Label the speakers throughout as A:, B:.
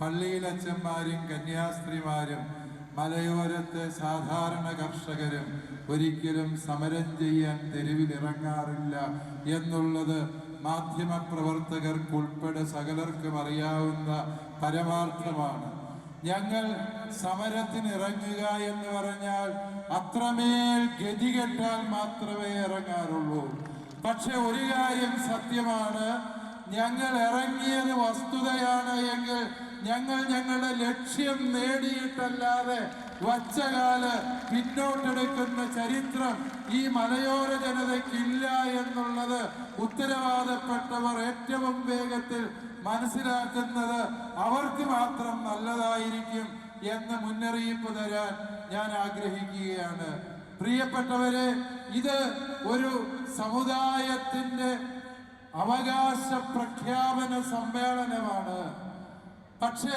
A: പള്ളിയിലച്ചന്മാരും കന്യാസ്ത്രീമാരും മലയോരത്തെ സാധാരണ കർഷകരും ഒരിക്കലും സമരം ചെയ്യാൻ തെരുവിലിറങ്ങാറില്ല എന്നുള്ളത് മാധ്യമപ്രവർത്തകർക്കുൾപ്പെടെ സകലർക്കും അറിയാവുന്ന പരമാർത്ഥമാണ്. ഞങ്ങൾ സമരത്തിന് ഇറങ്ങുക എന്ന് പറഞ്ഞാൽ അത്രമേൽ ഗതികെട്ടാൽ മാത്രമേ ഇറങ്ങാറുള്ളൂ. പക്ഷെ ഒരു കാര്യം സത്യമാണ് ഞങ്ങൾ ഇറങ്ങിയത് വസ്തുതയാണ് എങ്കിൽ ഞങ്ങൾ ഞങ്ങളുടെ ലക്ഷ്യം നേടിയിട്ടല്ലാതെ വച്ചകാൽ പിന്നോട്ടെടുക്കുന്ന ചരിത്രം ഈ മലയോര ജനതയ്ക്കില്ല എന്നുള്ളത് ഉത്തരവാദപ്പെട്ടവർ ഏറ്റവും വേഗത്തിൽ മനസ്സിലാക്കുന്നത് അവർക്ക് മാത്രം നല്ലതായിരിക്കും എന്ന് മുന്നറിയിപ്പ് തരാൻ ഞാൻ ആഗ്രഹിക്കുകയാണ്. പ്രിയപ്പെട്ടവരെ ഇത് ഒരു സമുദായത്തിന്റെ അവകാശ പ്രഖ്യാപന സമ്മേളനമാണ്. പക്ഷേ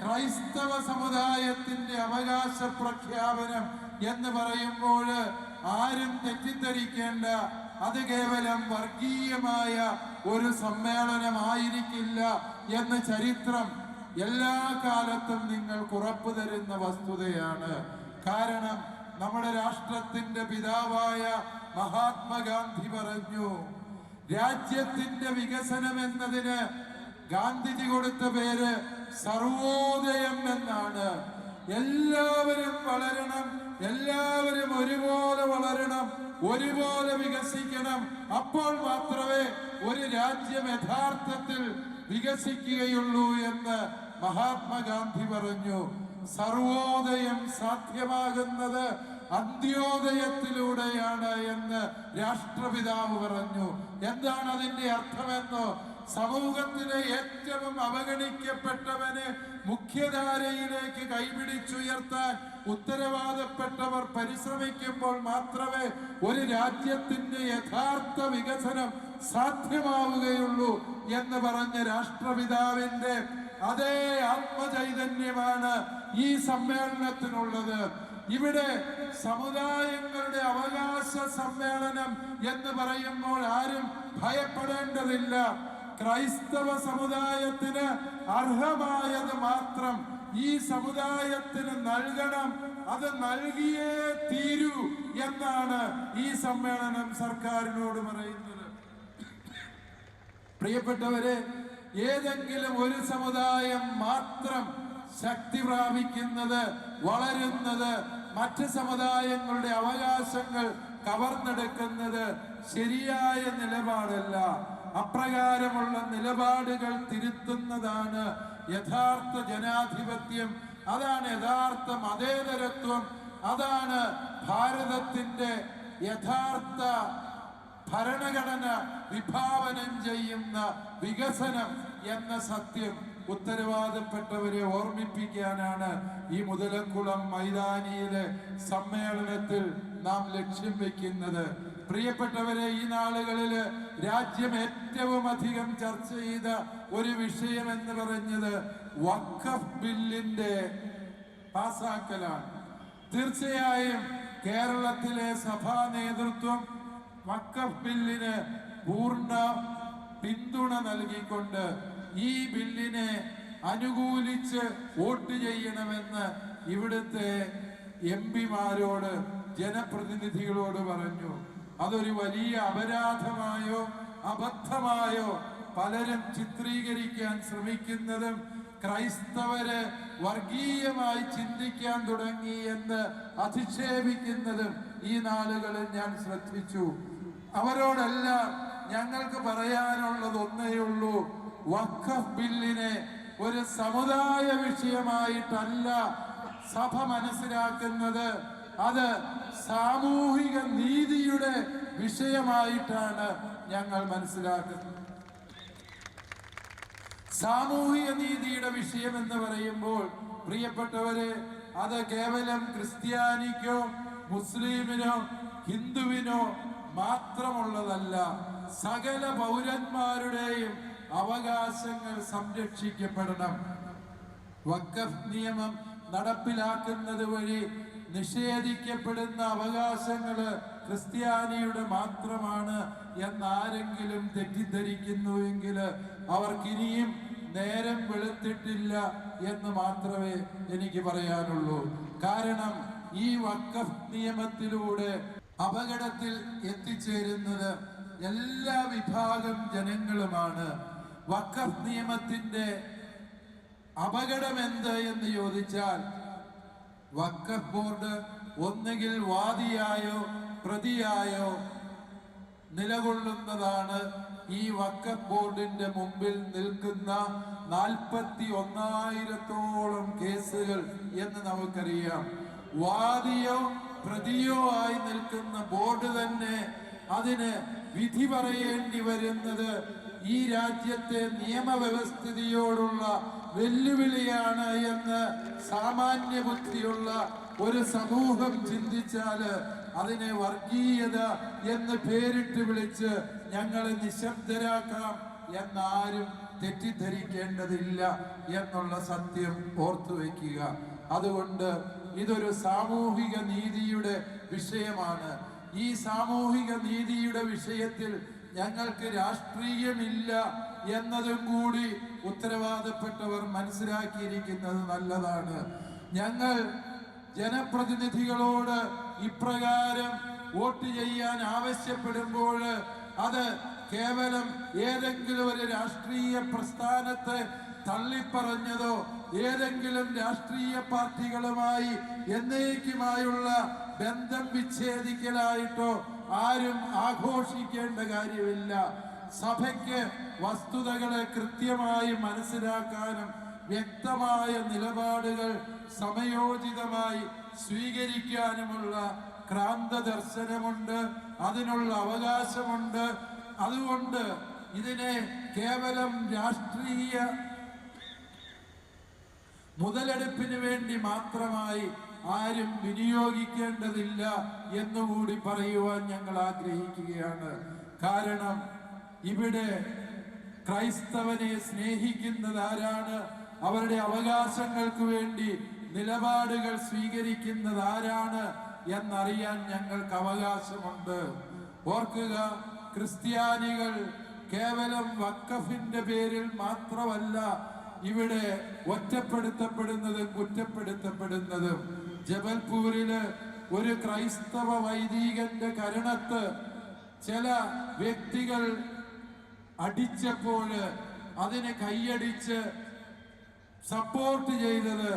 A: ക്രൈസ്തവ സമുദായത്തിന്റെ അവകാശ പ്രഖ്യാപനം എന്ന് പറയുമ്പോൾ ആരും തെറ്റിദ്ധരിക്കേണ്ട അത് കേവലം വർഗീയമായ ഒരു സമ്മേളനമായിരിക്കില്ല എന്ന് ചരിത്രം എല്ലാ കാലത്തും നിങ്ങൾ ഉറപ്പു തരുന്ന വസ്തുതയാണ്. കാരണം നമ്മുടെ രാഷ്ട്രത്തിന്റെ പിതാവായ മഹാത്മാഗാന്ധി പറഞ്ഞു രാജ്യത്തിന്റെ വികസനം എന്നതിന് ഗാന്ധിജി കൊടുത്ത പേര് സർവോദയം എന്നാണ്. എല്ലാവരും വളരണം. എല്ലാവരും ഒരുപോലെ വളരണം. ഒരുപോലെ വികസിക്കണം. അപ്പോൾ മാത്രമേ ഒരു രാജ്യം യഥാർത്ഥത്തിൽ വികസിക്കുകയുള്ളൂ എന്ന് മഹാത്മാഗാന്ധി പറഞ്ഞു. സർവോദയം സാധ്യമാകുന്നത് അന്ത്യോദയത്തിലൂടെയാണ് എന്ന് രാഷ്ട്രപിതാവ് പറഞ്ഞു. എന്താണ് അതിന്റെ അർത്ഥമെന്നോ സമൂഹത്തിലെ ഏറ്റവും അവഗണിക്കപ്പെട്ടവന് മുഖ്യധാരയിലേക്ക് കൈപിടിച്ചുയർത്താൻ ഉത്തരവാദപ്പെട്ടവർ പരിശ്രമിക്കുമ്പോൾ മാത്രമേ ഒരു രാജ്യത്തിന്റെ യഥാർത്ഥ വികസനം സാധ്യമാവുകയുള്ളൂ എന്ന് പറഞ്ഞ രാഷ്ട്രപിതാവിന്റെ അതേ ആത്മചൈതന്യമാണ് ഈ സമ്മേളനത്തിനുള്ളത്. ഇവിടെ സമുദായങ്ങളുടെ അവകാശ സമ്മേളനം എന്ന് പറയുമ്പോൾ ആരും ഭയപ്പെടേണ്ടതില്ല. ക്രൈസ്തവ സമുദായത്തിന് അർഹമായത് മാത്രം ഈ സമുദായത്തിന് നൽകണം. അത് നൽകിയേ തീരൂ എന്നാണ് ഈ സമ്മേളനം സർക്കാരിനോട് പറയുന്നത്. പ്രിയപ്പെട്ടവരെ ഏതെങ്കിലും ഒരു സമുദായം മാത്രം ശക്തി പ്രാപിക്കുന്നത് വളരുന്നത് മറ്റ് സമുദായങ്ങളുടെ അവകാശങ്ങൾ കവർന്നെടുക്കുന്നത് ശരിയായ നിലപാടല്ല. അപ്രകാരമുള്ള നിലപാടുകൾ തിരുത്തുന്നതാണ് യഥാർത്ഥ ജനാധിപത്യം. അതാണ് യഥാർത്ഥ മതേതരത്വം. അതാണ് ഭാരതത്തിന്റെ യഥാർത്ഥ ഭരണഘടന വിഭാവനം ചെയ്യുന്ന വികസനം എന്ന സത്യം ഉത്തരവാദപ്പെട്ടവരെ ഓർമ്മിപ്പിക്കാനാണ് ഈ മുതലക്കുളം മൈതാനിയിലെ സമ്മേളനത്തിൽ നാം ലക്ഷ്യം വെക്കുന്നത്. പ്രിയപ്പെട്ടവരെ ഈ നാളുകളിൽ രാജ്യം ഏറ്റവും അധികം ചർച്ച ചെയ്ത ഒരു വിഷയം എന്ന് പറഞ്ഞത് വഖഫ് ബില്ലിന്റെ പാസാക്കലാണ്. തീർച്ചയായും കേരളത്തിലെ സഭാ നേതൃത്വം വഖഫ് ബില്ലിന് പൂർണ പിന്തുണ നൽകിക്കൊണ്ട് ഈ ബില്ലിനെ അനുകൂലിച്ച് വോട്ട് ചെയ്യണമെന്ന് ഇവിടുത്തെ എം പിമാരോട് ജനപ്രതിനിധികളോട് പറഞ്ഞു അതൊരു വലിയ അപരാധമായോ അബദ്ധമായോ പലരും ചിത്രീകരിക്കാൻ ശ്രമിക്കുന്നതും ക്രൈസ്തവര് വർഗീയമായി ചിന്തിക്കാൻ തുടങ്ങി എന്ന് അധിക്ഷേപിക്കുന്നതും ഈ നാളുകളിൽ ഞാൻ ശ്രദ്ധിച്ചു. അവരോടെല്ലാം ഞങ്ങൾക്ക് പറയാനുള്ളത് ഒന്നേ ഉള്ളൂ വഖഫ് ബില്ലിനെ ഒരു സമുദായ വിഷയമായിട്ടല്ല സഭ മനസ്സിലാക്കുന്നത്. അത് സാമൂഹിക നീതിയുടെ വിഷയമായിട്ടാണ് ഞങ്ങൾ മനസ്സിലാക്കുന്നത്. സാമൂഹിക നീതിയുടെ വിഷയം എന്ന് പറയുമ്പോൾ പ്രിയപ്പെട്ടവരെ അത് കേവലം ക്രിസ്ത്യാനിക്കോ മുസ്ലിമിനോ ഹിന്ദുവിനോ മാത്രമുള്ളതല്ല സകല പൗരന്മാരുടെയും അവകാശങ്ങൾ സംരക്ഷിക്കപ്പെടണം. വക്കഫ് നിയമം നടപ്പിലാക്കുന്നത് വഴി നിഷേധിക്കപ്പെടുന്ന അവകാശങ്ങൾ ക്രിസ്ത്യാനിയുടെ മാത്രമാണ് എന്നാരെങ്കിലും തെറ്റിദ്ധരിക്കുന്നുവെങ്കിൽ അവർക്കിനിയും നേരം വെളുത്തിട്ടില്ല എന്ന് മാത്രമേ എനിക്ക് പറയാനുള്ളൂ. കാരണം ഈ വക്കഫ് നിയമത്തിലൂടെ അപകടത്തിൽ എത്തിച്ചേരുന്നത് എല്ലാ വിഭാഗം ജനങ്ങളുമാണ്. വക്കഫ് നിയമത്തിന്റെ അപകടം എന്ത് എന്ന് ചോദിച്ചാൽ വക്കഫ് ബോർഡ് ഒന്നുകിൽ വാദിയായോ പ്രതിയായോ നിലകൊള്ളുന്നതാണ് ഈ വക്കഫ് ബോർഡിന്റെ മുമ്പിൽ നിൽക്കുന്ന നാൽപ്പത്തി ഒന്നായിരത്തോളം കേസുകൾ എന്ന് നമുക്കറിയാം. വാദിയോ പ്രതിയോ ആയി നിൽക്കുന്ന ബോർഡ് തന്നെ അതിന് വിധി പറയേണ്ടി വരുന്നത് ഈ രാജ്യത്തെ നിയമവ്യവസ്ഥിതിയോടുള്ള വെല്ലുവിളിയാണ് എന്ന് സാമാന്യ ബുദ്ധിയുള്ള ഒരു സമൂഹം ചിന്തിച്ചാൽ അതിനെ വർഗീയത എന്ന് പേരിട്ട് വിളിച്ച് ഞങ്ങളെ നിശബ്ദരാക്കാം എന്നാരും തെറ്റിദ്ധരിക്കേണ്ടതില്ല എന്നുള്ള സത്യം ഓർത്തു വയ്ക്കുക. അതുകൊണ്ട് ഇതൊരു സാമൂഹിക നീതിയുടെ വിഷയമാണ്. ഈ സാമൂഹിക നീതിയുടെ വിഷയത്തിൽ ഞങ്ങൾക്ക് രാഷ്ട്രീയമില്ല എന്നതും കൂടി ഉത്തരവാദപ്പെട്ടവർ മനസ്സിലാക്കിയിരിക്കുന്നത് നല്ലതാണ്. ഞങ്ങൾ ജനപ്രതിനിധികളോട് ഇപ്രകാരം വോട്ട് ചെയ്യാൻ ആവശ്യപ്പെടുമ്പോൾ അത് കേവലം ഏതെങ്കിലും ഒരു രാഷ്ട്രീയ പ്രസ്ഥാനത്തെ തള്ളിപ്പറഞ്ഞതോ ഏതെങ്കിലും രാഷ്ട്രീയ പാർട്ടികളുമായി എന്നേക്കുമായുള്ള ബന്ധം വിച്ഛേദിക്കലായിട്ടോ ആരും ആഘോഷിക്കേണ്ട കാര്യമില്ല. സഭയ്ക്ക് വസ്തുതകളെ കൃത്യമായി മനസ്സിലാക്കാനും വ്യക്തമായ നിലപാടുകൾ സമയോചിതമായി സ്വീകരിക്കാനുമുള്ള ക്രാന്ത ദർശനമുണ്ട് അതിനുള്ള അവകാശമുണ്ട്. അതുകൊണ്ട് ഇതിനെ കേവലം രാഷ്ട്രീയ മുതലെടുപ്പിന് വേണ്ടി മാത്രമായി ആരും വിനിയോഗിക്കേണ്ടതില്ല എന്നുകൂടി പറയുവാൻ ഞങ്ങൾ ആഗ്രഹിക്കുകയാണ്. കാരണം ഇവിടെ ക്രൈസ്തവനെ സ്നേഹിക്കുന്നത് ആരാണ്? അവരുടെ അവകാശങ്ങൾക്ക് വേണ്ടി നിലപാടുകൾ സ്വീകരിക്കുന്നത് ആരാണ് എന്നറിയാൻ ഞങ്ങൾക്ക് അവകാശമുണ്ട്. ഓർക്കുക ക്രിസ്ത്യാനികൾ കേവലം വക്കഫിന്റെ പേരിൽ മാത്രമല്ല ഇവിടെ ഒറ്റപ്പെടുത്തപ്പെടുന്നതും കുറ്റപ്പെടുത്തപ്പെടുന്നതും. ജബൽപൂരിൽ ഒരു ക്രൈസ്തവ വൈദികന്റെ കരണത്ത് ചില വ്യക്തികൾ അടിച്ചപ്പോൾ അതിനെ കൈയടിച്ച് സപ്പോർട്ട് ചെയ്തത്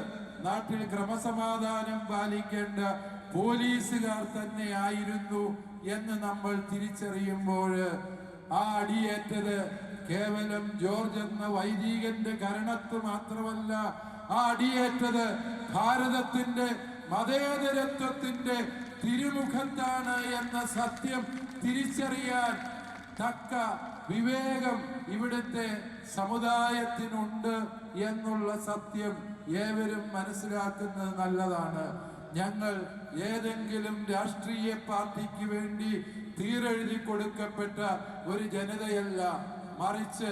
A: നാട്ടിൽ ക്രമസമാധാനം പാലിക്കേണ്ട പോലീസുകാർ തന്നെ ആയിരുന്നു എന്ന് നമ്മൾ തിരിച്ചറിയുമ്പോൾ ആ അടിയേറ്റത് കേവലം ജോർജ് എന്ന വൈദികന്റെ കരണത്ത് മാത്രമല്ല ആ അടിയേറ്റത് ഭാരതത്തിന്റെ മതേതരത്വത്തിന്റെ തിരുമുഖത്താണ് എന്ന സത്യം തിരിച്ചറിയാൻ തക്ക വിവേകം ഇവിടുത്തെ സമുദായത്തിനുണ്ട് എന്നുള്ള സത്യം ഏവരും മനസ്സിലാക്കുന്നത് നല്ലതാണ്. ഞങ്ങൾ ഏതെങ്കിലും രാഷ്ട്രീയ പാർട്ടിക്ക് വേണ്ടി തീരെഴുതി കൊടുക്കപ്പെട്ട ഒരു ജനതയല്ല. മറിച്ച്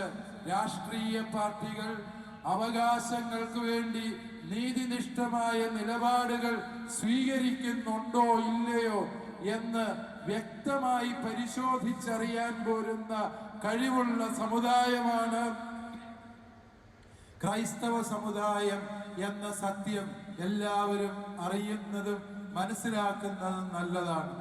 A: രാഷ്ട്രീയ പാർട്ടികൾ അവകാശങ്ങൾക്ക് വേണ്ടി നീതിനിഷ്ഠമായ നിലപാടുകൾ സ്വീകരിക്കുന്നുണ്ടോ ഇല്ലയോ എന്ന് വ്യക്തമായി പരിശോധിച്ചറിയാൻ പോരുന്ന കഴിവുള്ള സമുദായമാണ് ക്രൈസ്തവ സമുദായം എന്ന സത്യം എല്ലാവരും അറിയുന്നതും മനസ്സിലാക്കുന്നതും നല്ലതാണ്.